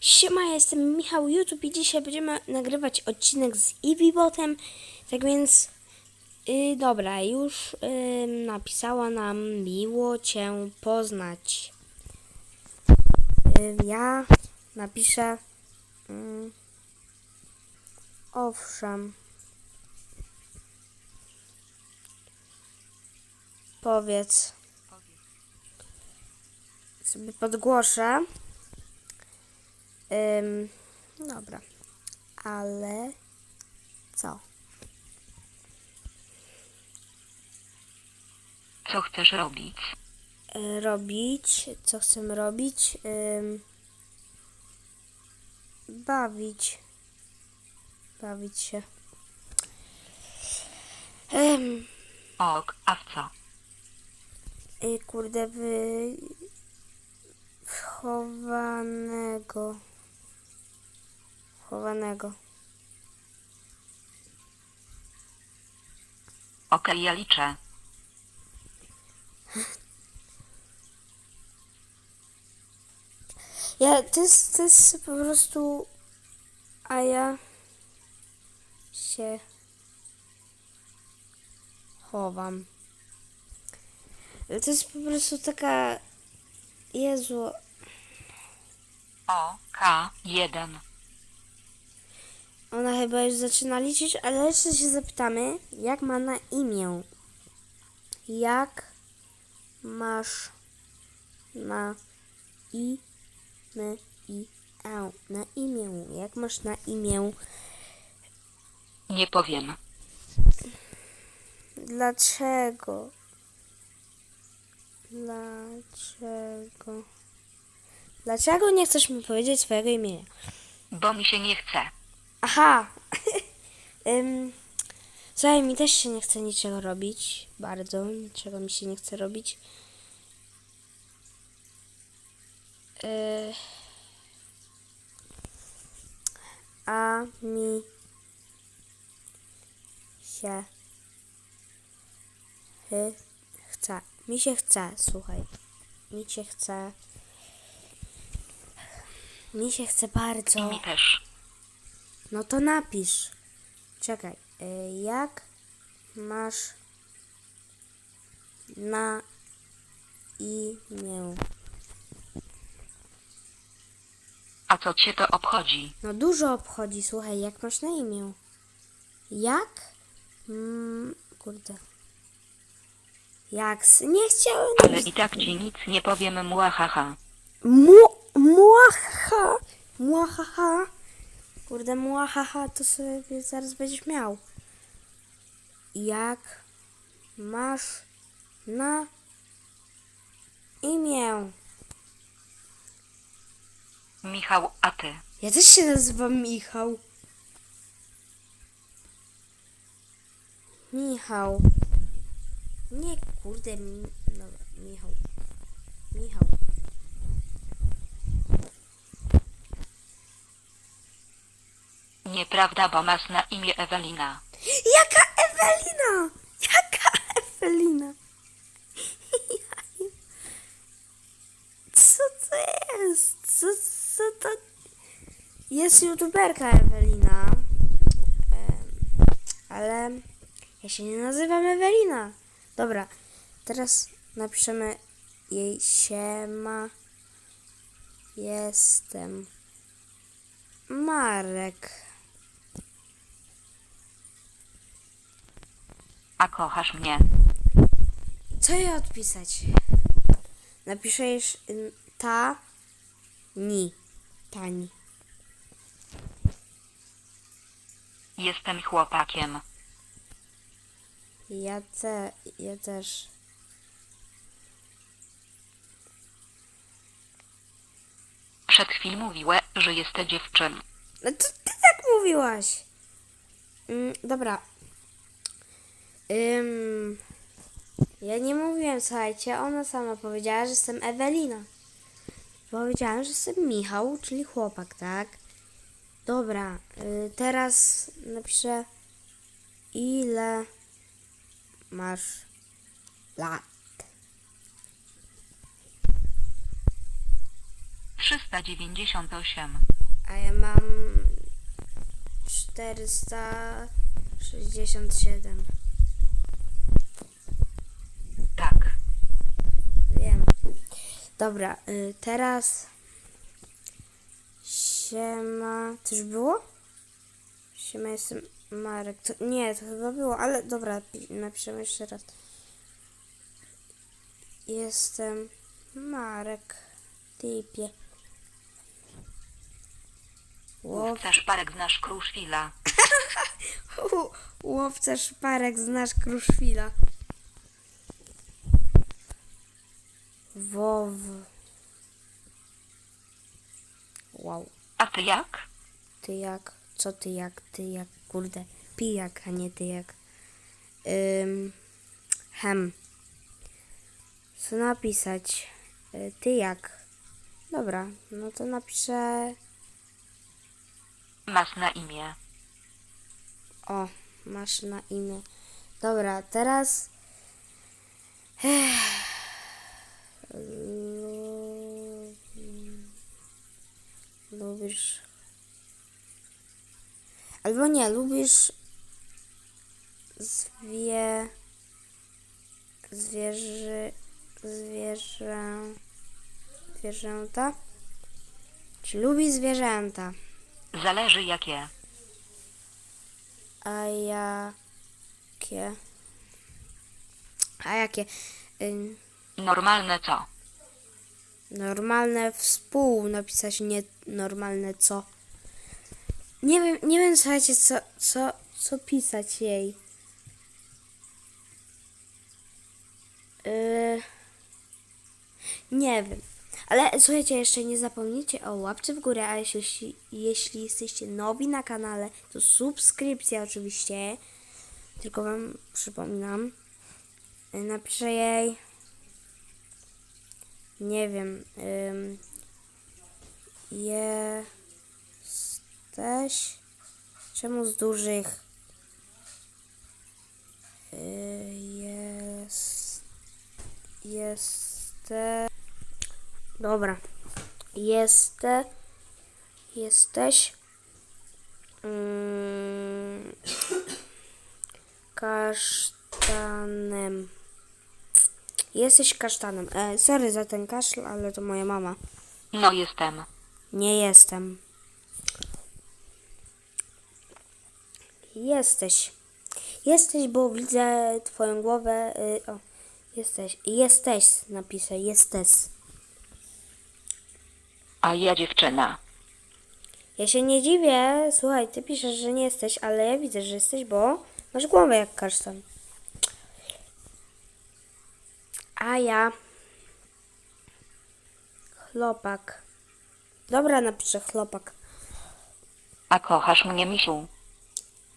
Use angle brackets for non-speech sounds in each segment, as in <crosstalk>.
Siema, ja jestem Michał YouTube i dzisiaj będziemy nagrywać odcinek z Eeveebotem. Tak więc, yy, dobra, już yy, napisała nam miło Cię poznać. Yy, ja napiszę yy, owszem. Powiedz. Sobie podgłoszę. Ym, dobra. Ale co? Co chcesz robić? Y, robić? Co chcemy robić? Ym, bawić. Bawić się. Ym, Ok, a w co? y, kurde, wy... Wchowanego. Chowanego. Okej, ja liczę. Ja, to jest, to jest po prostu... A ja się chowam. To jest po prostu taka... Jezu, O, K, 1. ona chyba już zaczyna liczyć, ale jeszcze się zapytamy, jak ma na imię. Jak masz na i, my, i, e, na imię. Jak masz na imię? Nie powiem. Dlaczego? Dlaczego? Dlaczego nie chcesz mi powiedzieć swojego imienia? Bo mi się nie chce. Aha! <laughs> Ym, Słuchaj, mi też się nie chce niczego robić. Bardzo. Niczego mi się nie chce robić. Yy, a mi się chy- chce. Mi się chce, słuchaj. Mi się chce. Mi się chce bardzo. mi też. No to napisz. Czekaj. y, Jak masz na imię? A co cię to obchodzi? No dużo obchodzi, słuchaj, jak masz na imię? Jak? Mm, kurde. Jak? s- Nie chciałem. Ale i tak ci nic nie powiem, muahaha. Mu, muahaha. Muahaha. Kurde, muahaha, to sobie zaraz będziesz miał. Jak masz na imię? Michał, a ty? Ja też się nazywam Michał. Michał. Nie, kurde, mi... Dobra, Michał. Michał. Nieprawda, bo masz na imię Ewelina. Jaka Ewelina? Jaka Ewelina? Co to jest? Co, co to... Jest youtuberka Ewelina. Ale ja się nie nazywam Ewelina. Dobra, teraz napiszemy jej siema. Jestem Marek. Kochasz mnie? Co jej odpisać? Napiszesz ym, ta ni. Tani. Jestem chłopakiem. Ja te, ja też. Przed chwilą mówiłe, że jesteś dziewczyną. No to ty tak mówiłaś. Ym, dobra. Ym, ja nie mówiłem, słuchajcie, ona sama powiedziała, że jestem Ewelina. Powiedziałem, że jestem Michał, czyli chłopak, tak? Dobra, y, teraz napiszę ile masz lat. 398. A ja mam 467. Tak. Wiem. Dobra, y, teraz Siema. Coś było? Siema, jestem Marek. To, nie, to chyba było, ale dobra, pi- napiszemy jeszcze raz. Jestem Marek. Typie. Łow... Łowca szparek znasz Kruszwila. <laughs> Łowca szparek, znasz Kruszwila. Wow. Wow. A ty jak? Ty jak? Co ty jak? Ty jak? Kurde. Pijak, a nie ty jak. Ym, hem. Co napisać? Y, Ty jak? Dobra, no to napiszę... Masz na imię. O, masz na imię. Dobra, teraz. Ech. Lu- Lubisz. Albo nie, lubisz. Zwie. Zwierzy. Zwierzę. Zwierzęta? Czy lubi zwierzęta? Zależy jakie. A jakie? A jakie? Ym, Normalne co? normalne współ napisać, nie normalne co. Nie wiem, nie wiem, słuchajcie, co, co, co pisać jej. Yy, nie wiem. Ale słuchajcie, jeszcze nie zapomnijcie o łapce w górę, a jeśli, jeśli jesteście nowi na kanale, to subskrypcja oczywiście. Tylko wam przypominam. Napiszę jej. Nie wiem. Ym, jesteś. Czemu z dużych? Y, jest. Jeste. Dobra. Jeste. Jesteś. Mm, kasztanem. Jesteś kasztanem. E, sorry za ten kaszel, ale to moja mama. No jestem. Nie jestem. Jesteś. Jesteś, bo widzę twoją głowę. Y, o, jesteś. Jesteś, napiszę. Jesteś. A ja dziewczyna. Ja się nie dziwię. Słuchaj, ty piszesz, że nie jesteś, ale ja widzę, że jesteś, bo masz głowę jak kasztan. A ja. Chlopak. Dobra, napiszę chlopak. A kochasz mnie misiu?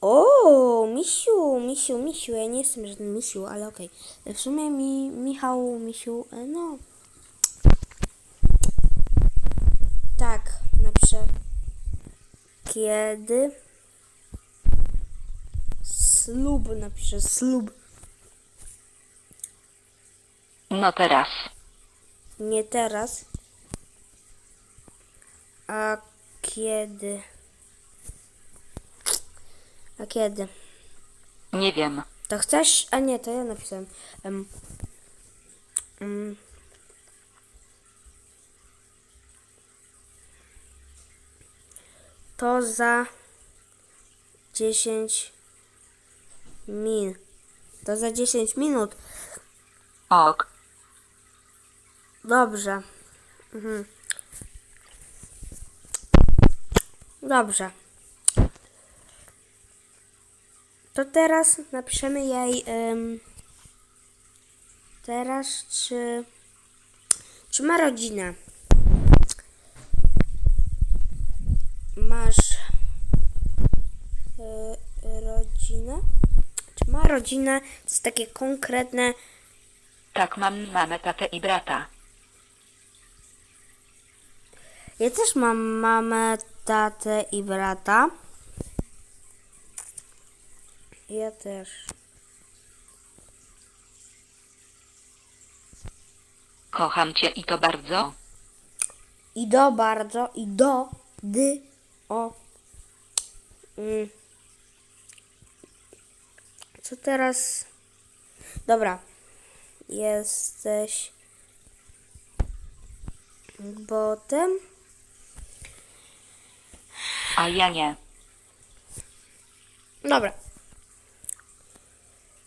O, misiu, misiu, misiu. Ja nie jestem żaden misiu, ale okej. W sumie mi, Michał, misiu, e, no. Tak, napiszę. Kiedy? Slub, napiszę slub. No teraz. Nie teraz. A kiedy? A kiedy? Nie wiem. To chcesz? A nie, to ja napisałem. Em, mm. to za 10 min. To za 10 minut. Ok. Dobrze. Mhm. Dobrze. To teraz napiszemy jej em, teraz czy czy ma rodzinę? Masz e, rodzinę? Czy ma rodzinę? To jest takie konkretne Tak mam mamę, tatę i brata. Ja też mam mamę, tatę i brata. Ja też. Kocham cię i to bardzo. I do bardzo, i do, dy, o. Mm. Co teraz? Dobra. Jesteś botem. A ja nie. Dobra.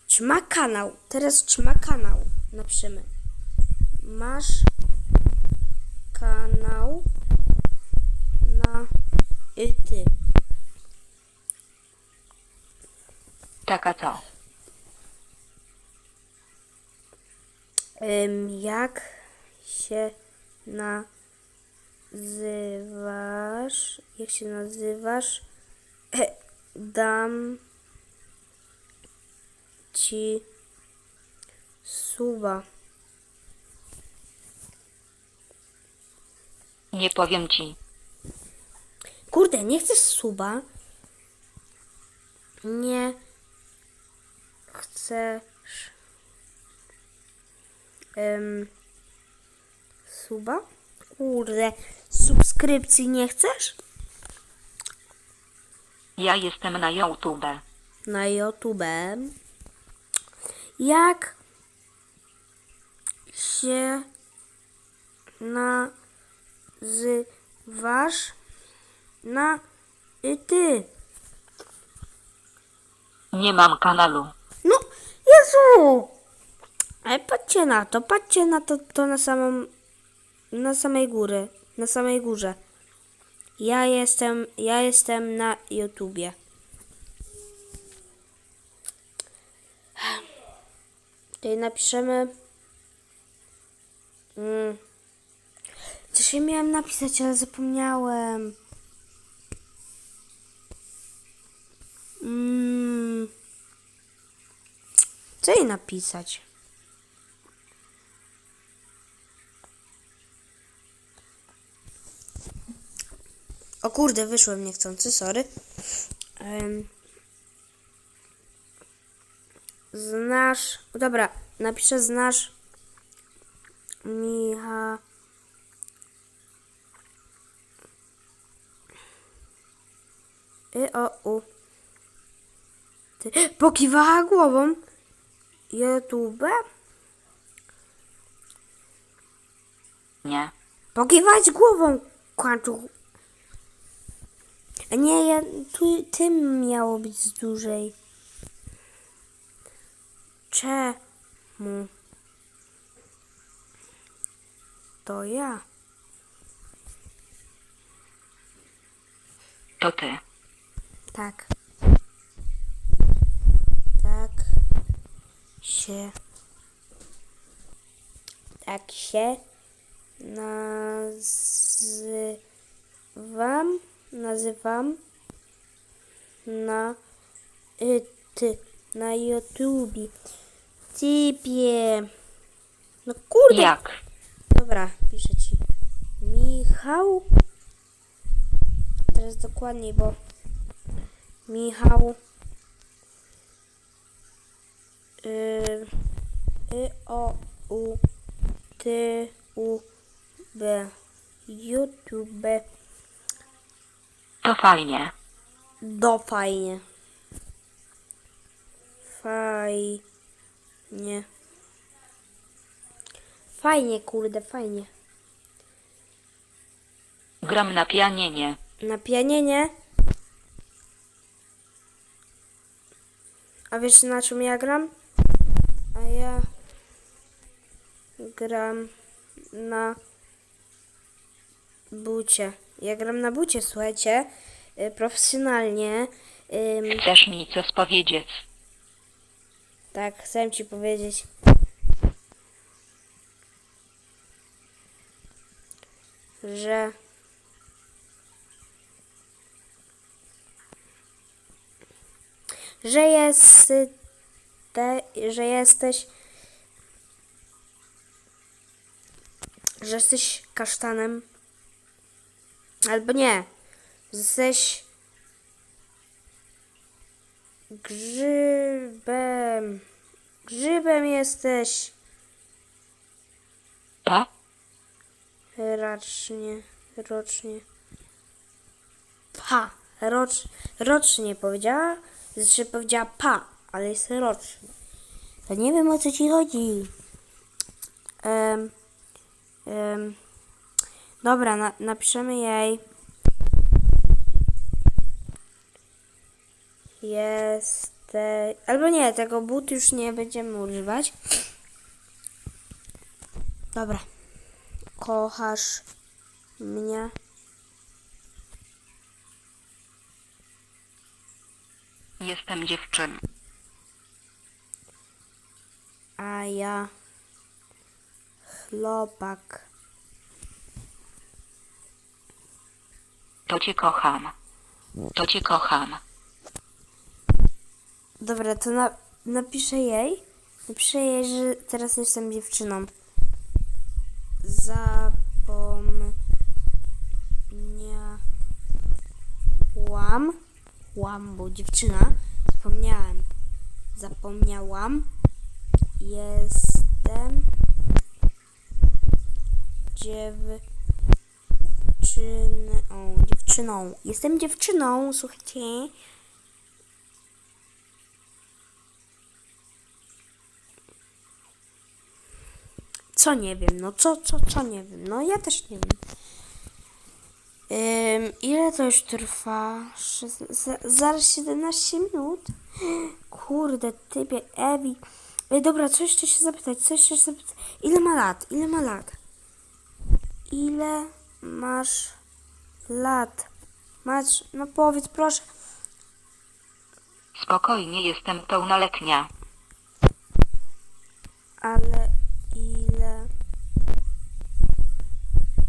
Czy ma kanał? Teraz czy ma kanał? Napiszemy. Masz kanał na ty. Taka co? Ym, jak się nazywasz? Jak się nazywasz? <clears throat> Dam ci suba. Nie powiem ci. Kurde, nie chcesz suba? Nie chcesz em, suba? Kurde, subskrypcji nie chcesz? Ja jestem na YouTube. Na YouTube. Jak się nazywasz na y, ty? Nie mam kanalu. No, Jezu! Ale patrzcie na to, patrzcie na to, to na samą, na samej góry, na samej górze. Ja jestem, ja jestem na YouTubie. Tutaj napiszemy. Mm. Coś ja miałem napisać, ale zapomniałem. Mm. Co jej napisać? O kurde, wyszłem niechcący, sorry. Em, znasz. Dobra, napiszę znasz Micha. Y o u. Ty. <gasps> Pokiwała głową. YouTube? Nie. Pokiwać głową, kłaczu. A nie, ja, tu, tym miało być dłużej. Czemu? To ja. To ty. Tak. Tak się. Tak się nazywam. Nazywam na y, ty, na YouTubie. Typie. No kurde. Jak? Dobra, piszę ci. Michał. Teraz dokładniej, bo Michał. Y, y o u ty u b YouTube To fajnie. do fajnie. Fajnie. Fajnie, kurde, fajnie. Gram na pianinie. Na pianinie. A wiesz na czym ja gram? A ja gram na bucie. Ja gram na bucie, słuchajcie, y, profesjonalnie. Ym, Chcesz mi coś powiedzieć? tak, chcę ci powiedzieć. Że że jest te, że jesteś że jesteś kasztanem albo nie jesteś grzybem grzybem jesteś Pa? racznie rocznie. Pa, rocz, rocznie powiedziała, znaczy powiedziała pa, ale jest rocznie. To nie wiem o co ci chodzi. Em, em, dobra, na, napiszemy jej. Jeste... Albo nie, tego but już nie będziemy używać. Dobra. Kochasz mnie. Jestem dziewczyną. A ja chłopak. To cię kocham. To cię kocham. Dobra, to na, napiszę jej. Napiszę jej, że teraz jestem dziewczyną. Zapomniałam. Łam, bo dziewczyna. Zapomniałem. Zapomniałam. Jestem dziewczyną. Dziewczyną. Jestem dziewczyną, słuchajcie. Co nie wiem, no co, co, co nie wiem, no ja też nie wiem. Ile to już trwa? Zaraz 17 minut? Kurde, typie, Ewi. Ej, dobra, co jeszcze się zapytać, co jeszcze się zapytać? Ile ma lat, ile ma lat? Ile masz lat? Masz, no powiedz proszę. Spokojnie, jestem pełnoletnia. Ale ile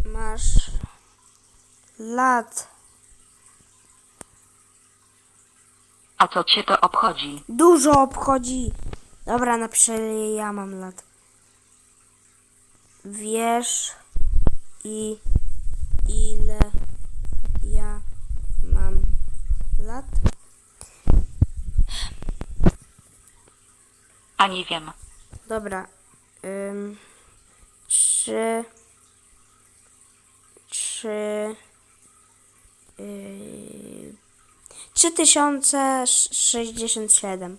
masz lat? A co cię to obchodzi? Dużo obchodzi. Dobra, napiszę ile ja mam lat. Wiesz i ile ja mam lat? A nie wiem. Dobra. Ym, trzy. Trzy. Yy, trzy tysiące sześćdziesiąt siedem.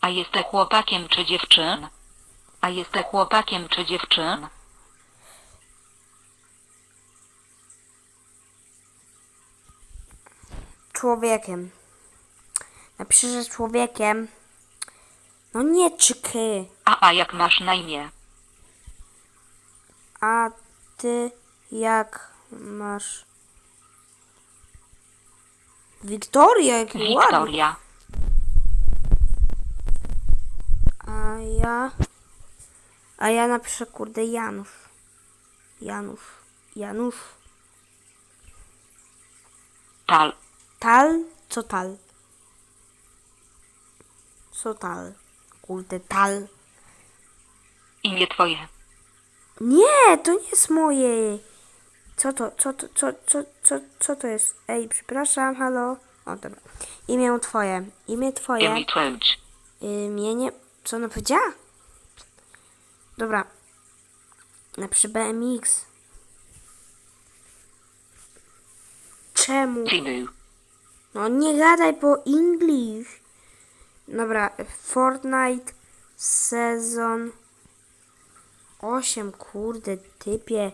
A jesteś chłopakiem czy dziewczyn? A jesteś chłopakiem czy dziewczyn? Człowiekiem. Napiszę, że człowiekiem. No nie czyky. A a jak masz na imię? A ty jak masz? Wiktoria, ładny. Wiktoria. A ja. A ja napiszę kurde Janusz. Janusz. Janusz. Tal. Tal? Co tal? Co tal? Kurde, tal. Imię twoje. Nie, to nie jest moje. Co to, co to, co, co, co, co to jest? Ej, przepraszam, halo. O, dobra. Imię twoje. Imię twoje. Imię twoje. Imienie. Co ona powiedziała? Dobra. Napiszę BMX. Czemu? No nie gadaj po English. Dobra, Fortnite sezon 8, kurde, typie.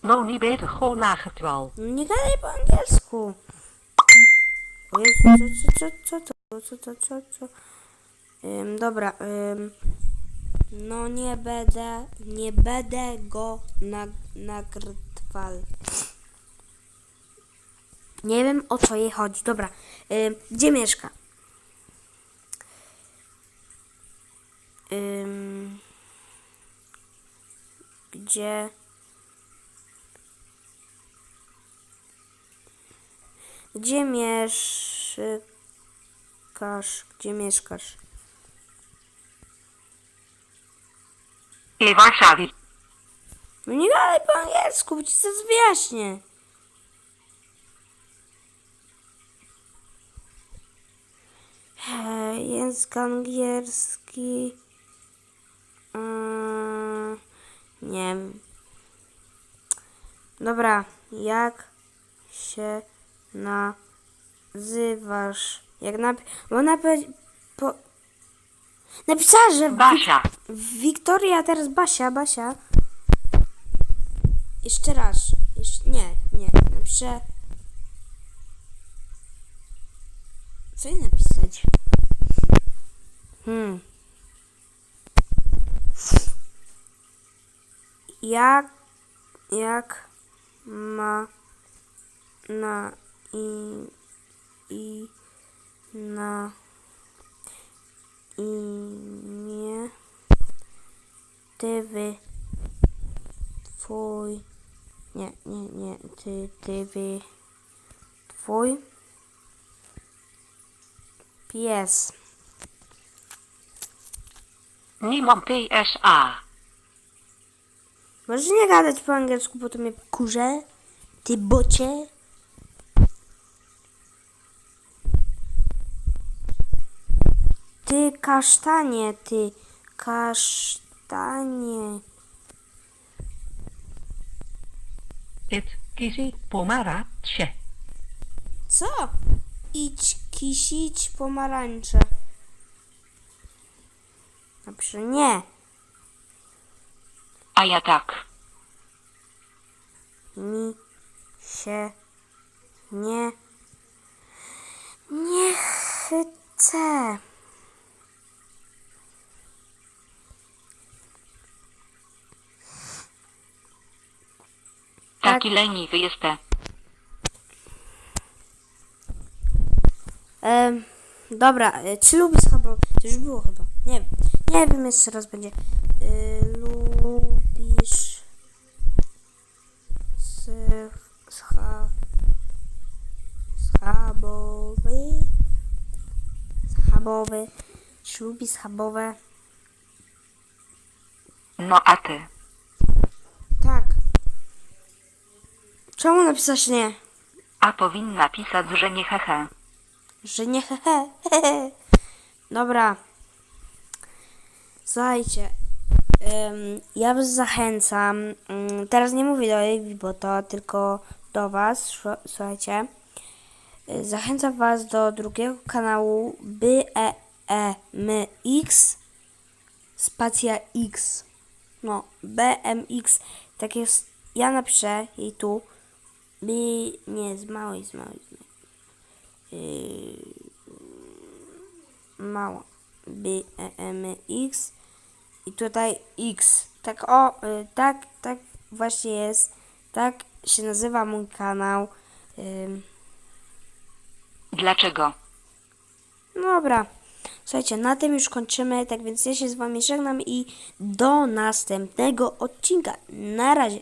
Nou, niet beter, gewoon lagertwal. No nie gadaj po angielsku. Jezu, co, co, co, co, co, co, co, co? Dobra, no nie będę, nie będę go nag, nagrywal. Nie wiem o co jej chodzi. Dobra, ym, gdzie mieszka? Gdzie Gdzie mieszkasz? Gdzie mieszkasz? I Warszawie. No nie gadaj po angielsku, bo ci zaraz wyjaśnię. E, Język angielski. Yy, nie wiem. Dobra, jak się nazywasz? Jak nap... Bo napi... Po... Napisała, że... Basia. Wiktoria, teraz Basia, Basia. Jeszcze raz. Jeszcze... Nie, nie. Napiszę... Co jej napisać? Hmm. Jak... Jak ma na i... i... na imię wy twój nie, nie, nie, ty, wy twój pies. Nie mam PSA. Możesz nie gadać po angielsku, bo to mnie kurze. Ty bocie. Ty kasztanie, ty kasztanie. It kisi pomarańcze. Co? Idź kisić pomarańcze. Napiszę nie. A ja tak. Mi się nie nie chce. Taki leniwy jestem. Em, dobra, e, czy lubisz chyba? To już było chyba. Nie wiem. Nie wiem, jeszcze raz będzie. E, lubisz sch- scha, schabowy? Schabowy. Lubisz schabowe? No a ty? Tak. Czemu napisać nie? A powinna pisać, że nie hehe. Że nie hehe. <laughs> Dobra. Słuchajcie. em, ja was zachęcam. mm, teraz nie mówię do Ewi, bo to tylko do was. Słuchajcie. Y, Zachęcam was do drugiego kanału BEMX spacja X. No, BMX. Tak jest. Ja napiszę jej tu. B. Nie, z małej, z małej. Z małej. mała B, E, i tutaj X. Tak o, y, tak, tak właśnie jest. Tak się nazywa mój kanał. Dlaczego? Dobra. Słuchajcie, na tym już kończymy, tak więc ja się z wami żegnam i do następnego odcinka. Na razie.